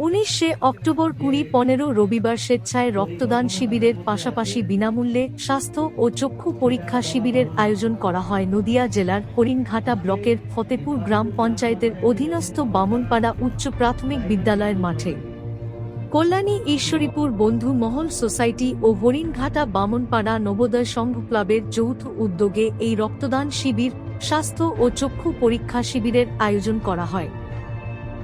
উনিশে অক্টোবর কুড়ি পনেরো রবিবার স্বেচ্ছায় রক্তদান শিবিরের পাশাপাশি বিনামূল্যে স্বাস্থ্য ও চক্ষু পরীক্ষা শিবিরের আয়োজন করা হয় নদিয়া জেলার হরিণঘাটা ব্লকের ফতেপুর গ্রাম পঞ্চায়েতের অধীনস্থ বামনপাড়া উচ্চ প্রাথমিক বিদ্যালয়ের মাঠে। কল্যাণী ঈশ্বরীপুর বন্ধু মহল সোসাইটি ও হরিণঘাটা বামনপাড়া নবোদয় সংঘ ক্লাবের যৌথ উদ্যোগে এই রক্তদান শিবির স্বাস্থ্য ও চক্ষু পরীক্ষা শিবিরের আয়োজন করা হয়।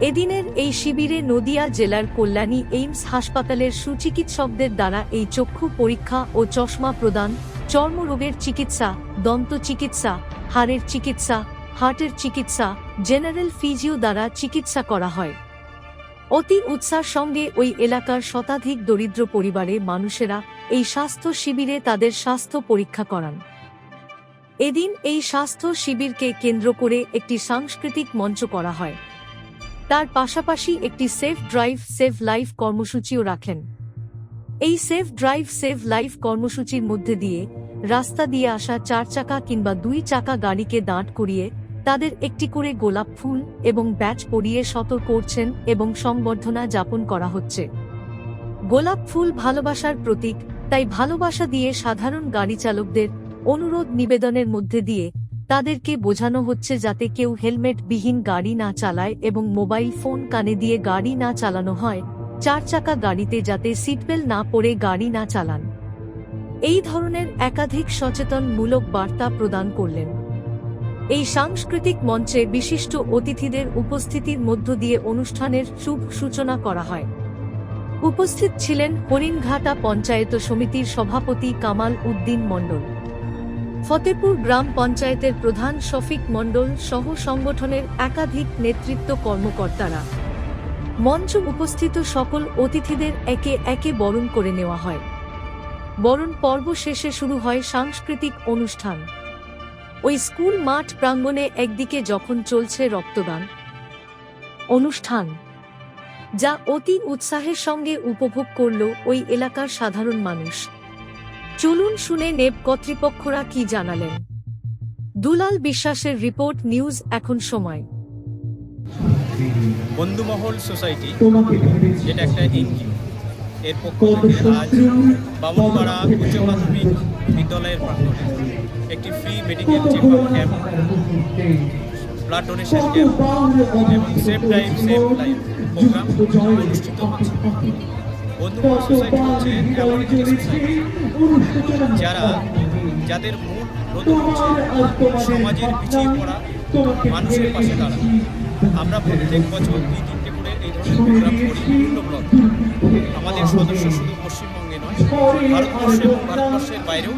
এদিনের এই শিবিরে নদিয়া জেলার কল্যাণী এইমস হাসপাতালের সুচিকিৎসকদের দ্বারা এই চক্ষু পরীক্ষা ও চশমা প্রদান, চর্মরোগের চিকিৎসা, দন্ত চিকিৎসা, হাড়ের চিকিৎসা, হার্টের চিকিৎসা, জেনারেল ফিজিও দ্বারা চিকিৎসা করা হয়। অতি উৎসার সঙ্গে ওই এলাকার শতাধিক দরিদ্র পরিবারে মানুষেরা এই স্বাস্থ্য শিবিরে তাদের স্বাস্থ্য পরীক্ষা করান। এদিন এই স্বাস্থ্য শিবিরকে কেন্দ্র করে একটি সাংস্কৃতিক মঞ্চ করা হয়। তার পাশাপাশি একটি সেফ ড্রাইভ সেভ লাইফ কর্মসূচিও রাখেন। এই সেফ ড্রাইভ সেভ লাইফ কর্মসূচির মধ্যে দিয়ে রাস্তা দিয়ে আসা চার চাকা কিংবা দুই চাকা গাড়িকে দাঁড় করিয়ে তাদের একটি করে গোলাপ ফুল এবং ব্যাচ পরিয়ে সতর্ক করছেন এবং সংবর্ধনা যাপন করা হচ্ছে। গোলাপ ফুল ভালোবাসার প্রতীক, তাই ভালোবাসা দিয়ে সাধারণ গাড়ি চালকদের অনুরোধ নিবেদনের মধ্যে দিয়ে তাদেরকে বোঝানো হচ্ছে যাতে কেউ হেলমেট বিহীন গাড়ি না চালায় এবং মোবাইল ফোন কানে দিয়ে গাড়ি না চালানো হয়, চার চাকা গাড়িতে যাতে সিটবেল্ট না পরে গাড়ি না চালান। এই ধরনের একাধিক সচেতনমূলক বার্তা প্রদান করলেন। এই সাংস্কৃতিক মঞ্চে বিশিষ্ট অতিথিদের উপস্থিতির মধ্য দিয়ে অনুষ্ঠানের শুভ সূচনা করা হয়। উপস্থিত ছিলেন হরিণঘাটা পঞ্চায়েত সমিতির সভাপতি কামাল উদ্দিন মণ্ডল। ফতেপুর গ্রাম পঞ্চায়েতের প্রধান শফিক মণ্ডল সহ সংগঠনের একাধিক নেতৃত্ব কর্মকর্তারা। মঞ্চ উপস্থিত সকল অতিথিদের একে একে বরণ করে নেওয়া হয়। বরণ পর্ব শেষে শুরু হয় সাংস্কৃতিক অনুষ্ঠান। ওই স্কুল মাঠ প্রাঙ্গণে একদিকে যখন চলছে রক্তদান অনুষ্ঠান, যা অতি উৎসাহের সঙ্গে উপভোগ করল ওই এলাকার সাধারণ মানুষ। চলুন শুনে নেব কর্তৃপক্ষরা কি জানালেন। দুলাল বিশ্বাসের রিপোর্ট নিউজ এখন সময়। বন্ধুমহল সোসাইটি যেটা একটা এনজিও। এর পক্ষ থেকে আজ বামনপাড়া উচ্চ প্রাথমিক বিদ্যালয়ের প্রাঙ্গণে একটি free medical check up camp blood donation camp এবং safe drive safe life program অনুষ্ঠিত হচ্ছে। সোসাইটি হচ্ছে সোসাইটি যারা যাদের মূল সমাজের পিছিয়ে পড়া মানুষের পাশে দাঁড়ানো আমরা প্রত্যেক বছর দুই তিনটে করে এই ধরনের প্রোগ্রাম করি বিভিন্ন ব্লক আমাদের সদস্য শুধু পশ্চিমবঙ্গে নয়, ভারতবর্ষ এবং ভারতবর্ষের বাইরেও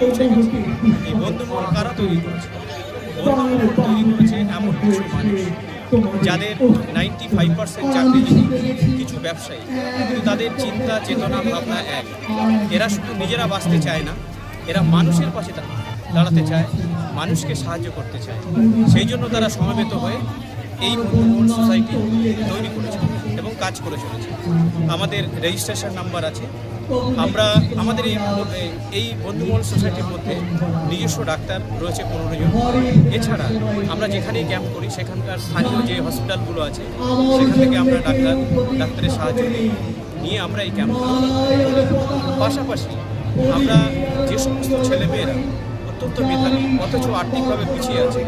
পৌঁছে গেছে এই বন্ধুমহল কারা তৈরি করেছে। বন্ধুমহল তৈরি করেছে? এমন কিছু মানুষ। যাদের নাইনটি ফাইভ পার্সেন্ট চাকরিজীবী কিছু ব্যবসায়ী কিন্তু তাদের চিন্তা চেতনা ভাবনা এক। এরা শুধু নিজেরা বাঁচতে চায় না এরা মানুষের পাশে দাঁড়াতে চায় মানুষকে সাহায্য করতে চায়। সেই জন্য তারা সমবেত হয়ে এই সোসাইটি তৈরি করেছে এবং কাজ করে চলেছে। আমাদের রেজিস্ট্রেশন নাম্বার আছে আমরা আমাদের এই এই বন্ধুমহল সোসাইটির মধ্যে নিজস্ব ডাক্তার রয়েছে পনেরো জন। এছাড়া আমরা যেখানেই ক্যাম্প করি, সেখানকার স্থানীয় যে হসপিটালগুলো আছে, সেখান থেকে আমরা ডাক্তার, ডাক্তারের সাহায্য নিয়ে আমরা এই ক্যাম্প পাশাপাশি আমরা যে সমস্ত ছেলেমেয়েরা অত্যন্ত মেধাবী, অথচ আর্থিকভাবে পিছিয়ে আছে,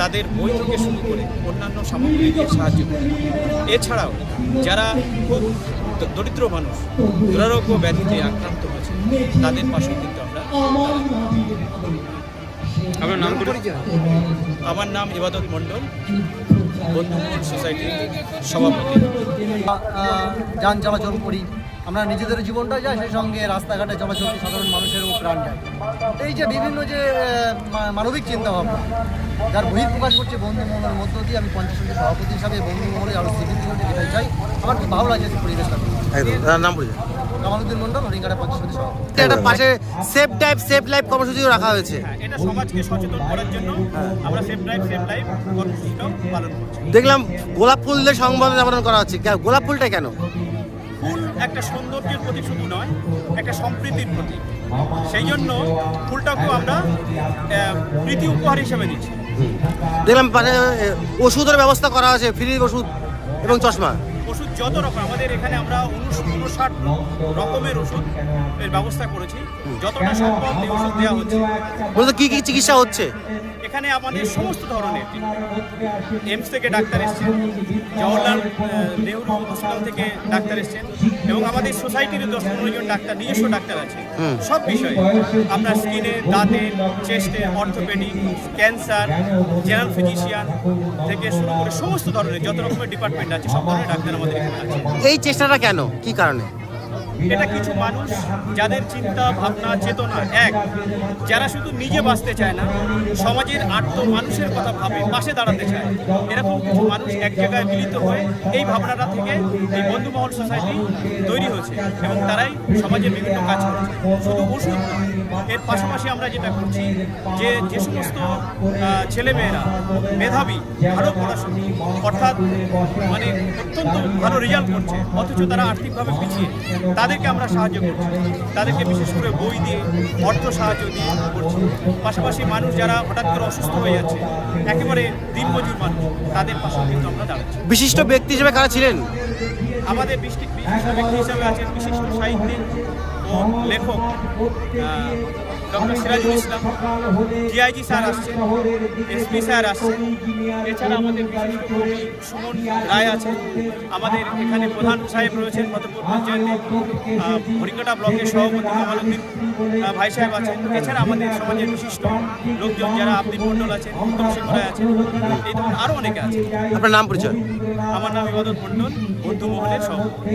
তাদের বই থেকে শুরু করে অন্যান্য সামগ্রী দিয়ে সাহায্য করি। এছাড়াও যারা খুব দরিদ্র মানুষ দুরারোগ্য ব্যাধিতে আক্রান্ত হয়েছে তাদের পাশেও কিন্তু আমরা আপনার নাম করে আমার নাম ইবাদত মণ্ডল বন্ধু সোসাইটির সভাপতি। যান চলাচল করি। আমরা নিজেদের জীবনটা যায় সেই সঙ্গে রাস্তাঘাটে চলাচল সাধারণ মানুষেরও প্রাণ যায়। এই যে বিভিন্ন যে মানবিক চিন্তা ভাবনা যার বহিঃপ্রকাশ করছে বন্ধু মহলের মধ্য দিয়ে আমি পঞ্চায়েত সমিতির সভাপতি হিসাবে বন্ধু মহলে আরও স্বীকৃতি হতে যেতে চাই। আমার খুব ভালো লাগছে পরিবেশটা। নাম পরিচয় কামালুদ্দিন মন্ডল হরিঙ্গাটা সভাপতি। পাশে সেফ টাইপ সেফ লাইফ কর্মসূচিও রাখা হয়েছে। হ্যাঁ, এটা সমাজকে সচেতন করার জন্য আমরা সেফ ড্রাইভ সেফ লাইফ কর্মসূচিটাও পালন করছি। দেখলাম গোলাপ ফুল দিয়ে সংবর্ধনা করা হচ্ছে। কে- গোলাপ ফুলটা কেন? একটা সৌন্দর্যের প্রতি শুধু নয় একটা সম্প্রীতির প্রতি সেই জন্য ফুলটাকেও আমরা প্রীতি উপহার হিসেবে দিচ্ছি। দেখলাম মানে ওষুধের ব্যবস্থা করা আছে ফ্রি ওষুধ এবং চশমা। ওষুধ যত রকম আমাদের এখানে আমরা উনষাট রকমের ওষুধ এর ব্যবস্থা করেছি। যতটা সম্ভব এই ওষুধ দেওয়া হচ্ছে। মূলত কি কি চিকিৎসা হচ্ছে? এখানে আমাদের সমস্ত ধরনের এমস থেকে ডাক্তার এসছেন জওয়াহরলাল নেহরু হসপিটাল থেকে ডাক্তার এসছেন এবং আমাদের সোসাইটির দশ পনেরো জন ডাক্তার নিজস্ব ডাক্তার আছে। সব বিষয়ে আপনার স্কিনের দাঁতের চেস্টে অর্থোপেডিক ক্যান্সার জেনারেল ফিজিশিয়ান থেকে শুরু করে সমস্ত ধরনের যত রকমের ডিপার্টমেন্ট আছে সব ধরনের ডাক্তার আমাদের এখানে আছে। এই চেষ্টাটা কেন? কি কারণে? এটা কিছু মানুষ যাদের চিন্তা, ভাবনা, চেতনা এক। যারা শুধু নিজে বাঁচতে চায় না, সমাজের আত্ম মানুষের কথা ভাবে, পাশে দাঁড়াতে চায়। এরকম কিছু মানুষ এক জায়গায় মিলিত হয়ে এই ভাবনাটা থেকে এই বন্ধুমহল সোসাইটি তৈরি হয়েছে এবং তারাই সমাজের বিভিন্ন কাজ করছে। শুধু ওষুধ এর পাশাপাশি আমরা যেটা করছি যে যে সমস্ত ছেলেমেয়েরা, মেধাবী, ভালো পড়াশোনা, অর্থাৎ মানে অত্যন্ত ভালো রেজাল্ট করছে, অথচ তারা আর্থিকভাবে পিছিয়ে। তাদেরকে আমরা সাহায্য করছি। তাদেরকে বিশেষ করে বই দিয়ে অর্থ সাহায্য দিয়ে করছি। পাশাপাশি মানুষ যারা হঠাৎ করে অসুস্থ হয়ে যাচ্ছে একেবারে দিনমজুর মানুষ তাদের পাশে কিন্তু আমরা দাঁড়াচ্ছি। বিশিষ্ট ব্যক্তি হিসেবে কারা ছিলেন? আমাদের বিশিষ্ট ব্যক্তি হিসাবে আছেন বিশিষ্ট সাহিত্যিক ও লেখক doctor Sirajul Islam DIG sir আসছেন এসপি স্যার আসছেন এছাড়া আমাদের বিশিষ্ট কবি সুমন রায় আছেন আমাদের এখানে প্রধান সাহেব রয়েছেন ফতেপুর পঞ্চায়েতে হরিকাটা ব্লকের সভাপতি কামালুদ্দিন ভাই সাহেব আছেন। এছাড়া আমাদের সমাজের বিশিষ্ট লোকজন যারা আব্দিন মণ্ডল আছেন উত্তম সিংহ রায় আছেন এই ধরনের আরও অনেকে আছেন। আপনার নাম পরিচয়? আমার নাম ইবাদত মণ্ডল বন্ধু মহলের সভাপতি।